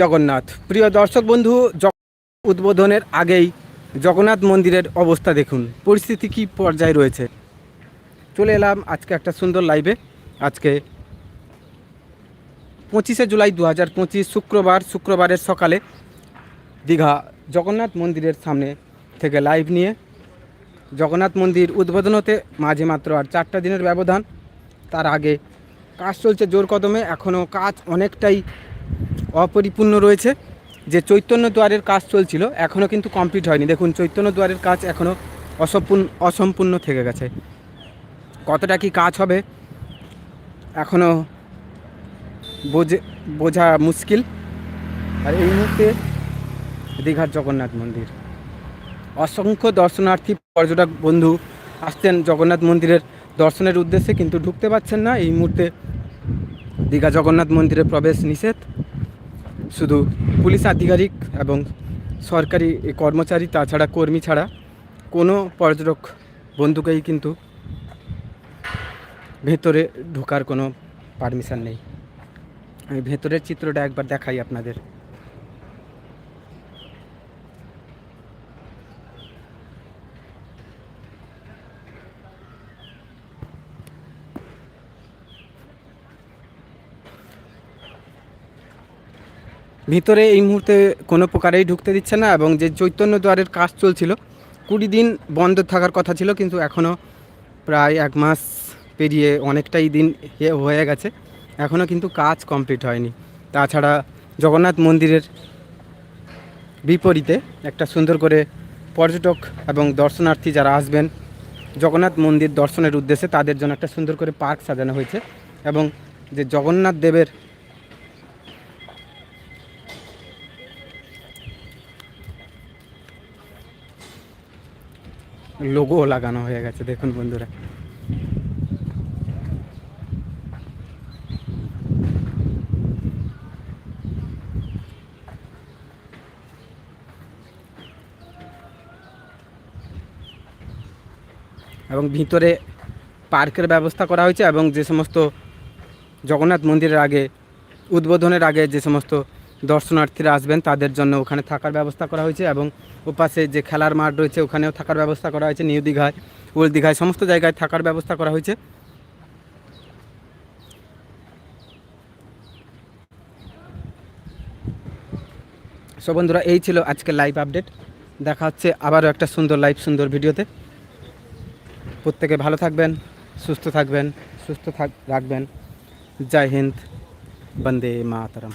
জগন্নাথ। প্রিয় দর্শক বন্ধু উদ্বোধনের আগেই জগন্নাথ মন্দিরের অবস্থা দেখুন। পরিস্থিতি কি পর্যায়ে রয়েছে? চলে এলাম আজকে একটা সুন্দর লাইভে আজকে পঁচিশে জুলাই দু হাজার পঁচিশ, শুক্রবার, শুক্রবারের সকালে দীঘা জগন্নাথ মন্দিরের সামনে থেকে লাইভ নিয়ে জগন্নাথ মন্দির উদ্বোধন হতে মাঝে মাত্র আর চারটা দিনের ব্যবধান। তার আগে কাজ চলছে জোর কদমে, এখনও কাজ অনেকটাই অপরিপূর্ণ রয়েছে। যে চৈতন্য দুয়ারের কাজ চলছিল এখনও কিন্তু কমপ্লিট হয়নি। দেখুন, চৈতন্য দুয়ারের কাজ এখনও অসম্পূর্ণ অসম্পূর্ণ থেকে গেছে। কতটা কি কাজ হবে এখনও বোঝে, বোঝা মুশকিল। আর এই মুহূর্তে দীঘার জগন্নাথ মন্দির। অসংখ্য দর্শনার্থী, পর্যটক বন্ধু আসছেন জগন্নাথ মন্দিরের দর্শনের উদ্দেশ্যে, কিন্তু ঢুকতে পারছেন না। এই মুহূর্তে দীঘা জগন্নাথ মন্দিরে প্রবেশ নিষেধ। শুধু পুলিশ আধিকারিক এবং সরকারি কর্মচারী, তাছাড়া কর্মী ছাড়া কোনো পর্যটক বন্ধুকেই কিন্তু ভেতরে ঢোকার কোনো পারমিশন নেই। আমি ভেতরের চিত্রটা একবার দেখাই আপনাদের। ভিতরে এই মুহূর্তে কোনো প্রকারেই ঢুকতে দিচ্ছে না এবং যে চৈতন্য দ্বারের কাজ চলছিল, কুড়ি দিন বন্ধ থাকার কথা ছিল, কিন্তু এখনও প্রায় এক মাস পেরিয়ে অনেকটাই দিন হয়ে গেছে। এখনও কিন্তু কাজ কমপ্লিট হয়নি। তাছাড়া জগন্নাথ মন্দিরের বিপরীতে একটা সুন্দর করে পর্যটক এবং দর্শনার্থী যারা আসবেন, জগন্নাথ মন্দির দর্শনের উদ্দেশ্যে তাদের জন্য একটা সুন্দর করে পার্ক সাজানো হয়েছে এবং যে জগন্নাথ দেবের লোগো লাগানো হয়ে গেছে, দেখুন বন্ধুরা। এবং ভিতরে পার্কের ব্যবস্থা করা হয়েছে এবং যে সমস্ত জগন্নাথ মন্দিরের আগে, উদ্বোধনের আগে যে সমস্ত দর্শনার্থীরা আসবেন, তাদের জন্য ওখানে থাকার ব্যবস্থা করা হয়েছে এবং ওপাশে যে খেলার মাঠ রয়েছে, ওখানেও থাকার ব্যবস্থা করা হয়েছে, নিউ দীঘায়, ওল্ড দীঘায়, সমস্ত জায়গায় থাকার ব্যবস্থা করা হয়েছে। সো বন্ধুরা, এই ছিল আজকের লাইভ আপডেট দেখা হচ্ছে আবারও একটা সুন্দর লাইভ সুন্দর ভিডিওতে। প্রত্যেকে ভালো থাকবেন, সুস্থ থাকবেন, সুস্থ থাক, রাখবেন। জয় হিন্দ, বন্দে মাতরম।